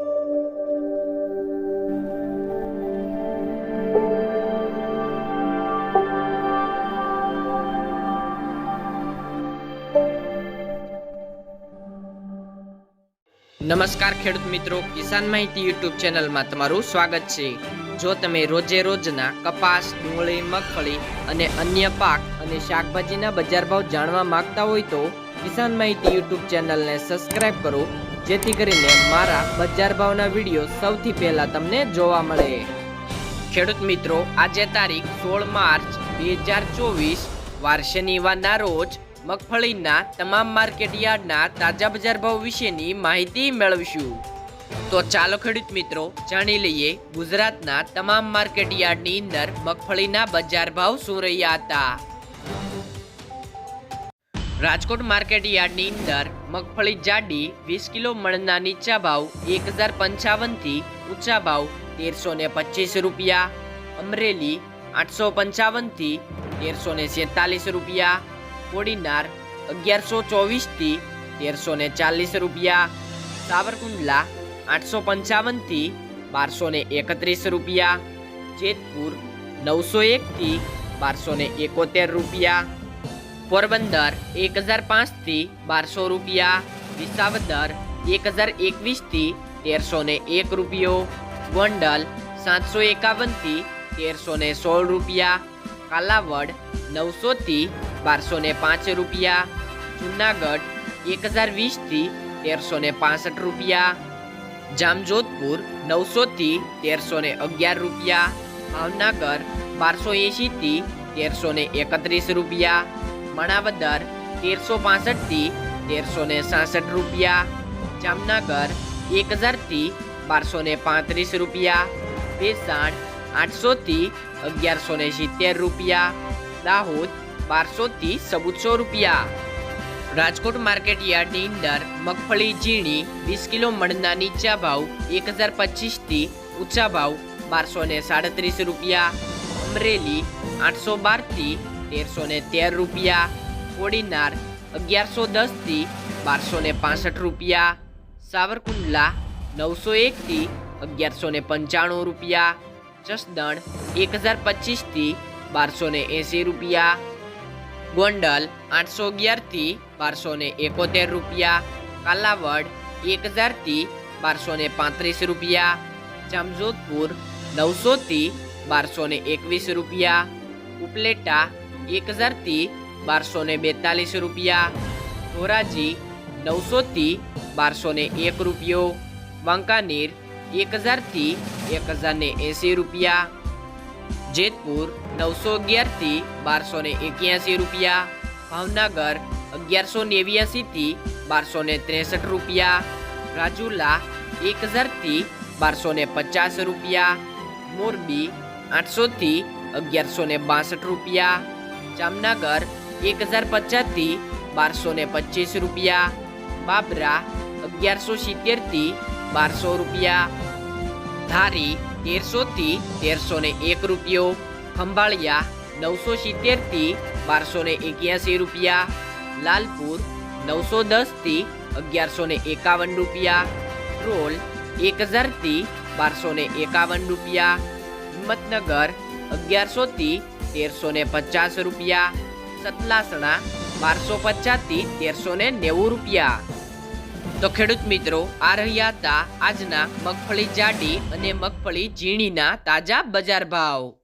નમસ્કાર ખેડૂત મિત્રો, કિસાન માહિતી યુટ્યુબ ચેનલમાં તમારું સ્વાગત છે. જો તમે રોજે રોજના કપાસ, ડુંગળી, મગફળી અને અન્ય પાક અને શાકભાજીના બજાર ભાવ જાણવા માંગતા હોય તો કિસાન માહિતી યુટ્યુબ ચેનલને સબસ્ક્રાઇબ કરો જેથી કરીને મારા બજાર ભાવના વીડિયો સૌથી પહેલા તમને જોવા મળે. ખેડૂત મિત્રો, આજે તારીખ સોળ માર્ચ બે હજાર ચોવીસ, વાર શનિવારના રોજ મગફળીના તમામ માર્કેટ યાર્ડના તાજા બજાર ભાવ વિશેની માહિતી મેળવીશું. તો ચાલો ખેડૂત મિત્રો, જાણી લઈએ ગુજરાતના તમામ માર્કેટ યાર્ડની અંદર મગફળીના બજાર ભાવ શું રહ્યા હતા. રાજકોટ માર્કેટ યાર્ડની અંદર મગફળી જાડી, વીસ કિલો મણના નીચા ભાવ એક હજાર પંચાવનથી ઊંચા ભાવ તેરસો ને પચીસ રૂપિયા. અમરેલી આઠસો પંચાવનથી તેરસો ને સેતાલીસ રૂપિયા. કોડીનાર અગિયારસો ચોવીસથી તેરસો ને ચાલીસ રૂપિયા. સાવરકુંડલા આઠસો પંચાવનથી બારસો ને એકત્રીસ રૂપિયા. જેતપુર નવસો એકથી બારસો ને એકોતેર રૂપિયા. પોરબંદર એક હજાર પાંચથી બારસો રૂપિયા, વિસાવદર એક હજાર એકવીસથી તેરસો ને એક રૂપિયો, ગોંડલ સાતસો એકાવનથી તેરસો ને સોળ રૂપિયા, કાલાવડ નવસોથી બારસો ને પાંચ રૂપિયા, જુનાગઢ એક હજાર વીસથી તેરસો ને પાસઠ રૂપિયા, જામજોધપુર નવસોથી તેરસો ને અગિયાર રૂપિયા, ભાવનગર બારસો એંશીથી તેરસો ને એકત્રીસ રૂપિયા મણાવદર, તેરસો પાસઠથી તેરસો ને સાસઠ રૂપિયા. જામનગર એક હજારથી બારસો ને પાંત્રીસ રૂપિયા. ભેસાણ, આઠસોથી અગિયારસો ને સિત્તેર રૂપિયા. દાહોદ, બારસોથી ચૌદસો રૂપિયા. રાજકોટ માર્કેટ યાર્ડની અંદર મગફળી, ઝીણી, વીસ કિલો મણના નીચા ભાવ એક હજાર પચીસથી ઊંચા ભાવ બારસો ને સાડત્રીસ રૂપિયા. અમરેલી, આઠસો બારથી તેરસો ને તેર રૂપિયા, કોડીનાર અગિયારસો દસથી બારસો ને પાસઠ રૂપિયા, સાવરકુંડલા નવસો એકથી અગિયારસો ને પંચાણું રૂપિયા, જસદણ એક હજાર પચીસથી બારસો ને એંસી રૂપિયા, ગોંડલ આઠસો અગિયારથી બારસો ને એકોતેર રૂપિયા, કાલાવડ એક હજારથી બારસો ને પાંત્રીસ રૂપિયા, જામજોધપુર નવસોથી બારસો ને એકવીસ રૂપિયા, ઉપલેટા એક હજારથી બારસો ને બેતાલીસ રૂપિયા ધોરાજી નવસોથી બારસો ને એક રૂપિયો વાંકાનેર એક હજારથી એક હજાર ને એંસી રૂપિયા જેતપુર નવસો અગિયારથી બારસો ને એક્યાસી રૂપિયા ભાવનગર અગિયારસો નેવ્યાસીથી બારસો ને ત્રેસઠ રૂપિયા રાજુલા એક હજારથી બારસો ને પચાસ રૂપિયા મોરબી આઠસોથી અગિયારસો ને બાસઠ રૂપિયા જામનગર, એક હજાર પચાસથી બારસો ને પચીસ રૂપિયા. બાબરા, અગિયારસો સિત્તેરથી બારસો રૂપિયા. ધારી, તેરસોથી તેરસો ને એક રૂપિયો. ખંભાળિયા, નવસો સિત્તેરથી બારસો ને એક્યાસી રૂપિયા. લાલપુર, નવસો દસથી અગિયારસો ને એકાવન રૂપિયા. ટ્રોલ એક હજારથી બારસો ને એકાવન રૂપિયા. હિંમતનગર, અગિયારસોથી તેરસો ને પચાસ રૂપિયા, સતલાસણા બારસો પચાસથી તેરસો ને નેવું રૂપિયા. તો ખેડૂત મિત્રો, આ રહ્યા હતા આજના મગફળી જાડી અને મગફળી ઝીણીના તાજા બજાર ભાવ.